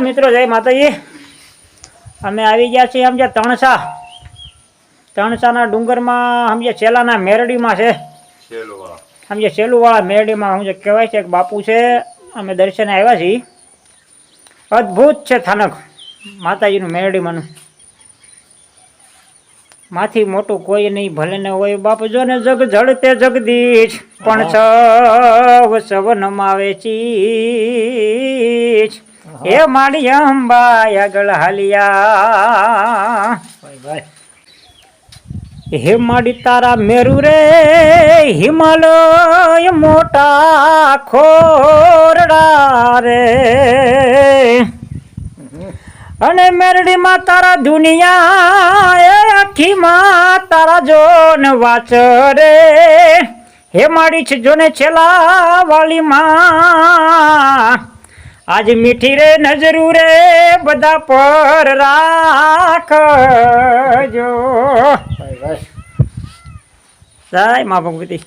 મિત્રો જય માતાજી. અમે આવી ગયા છીએ સમજે તણસા. તણસાના ડુંગરમાં સમજે છેલ્લાના મેરડીમાં છે. સમજે છેલ્લુંવાળા મેરડીમાં સમજે કહેવાય છે કે બાપુ છે. અમે દર્શને આવ્યા છીએ. અદ્ભુત છે થાનક માતાજીનું મેરડીમાંનું માથી મોટું કોઈ નહીં ભલે ને હોય બાપુ જો ને જગ જળતે જગદીશ. પણ સવ સવ નમાવે ચીચ હે માડી અંબાય આગળ હાલિયા. હે માડી તારા મેરુ રે હિમાલય મોટા ખોરડા રે. અને મેરડીમાં તારા દુનિયા એ આખીમાં તારા જોન વાચ રે. હે માડી છે જોને છેલ્લા વાલીમાં આજ મીઠી રે નજરું રે બધા પર રાખજો. સાહેબ મા ભગવતી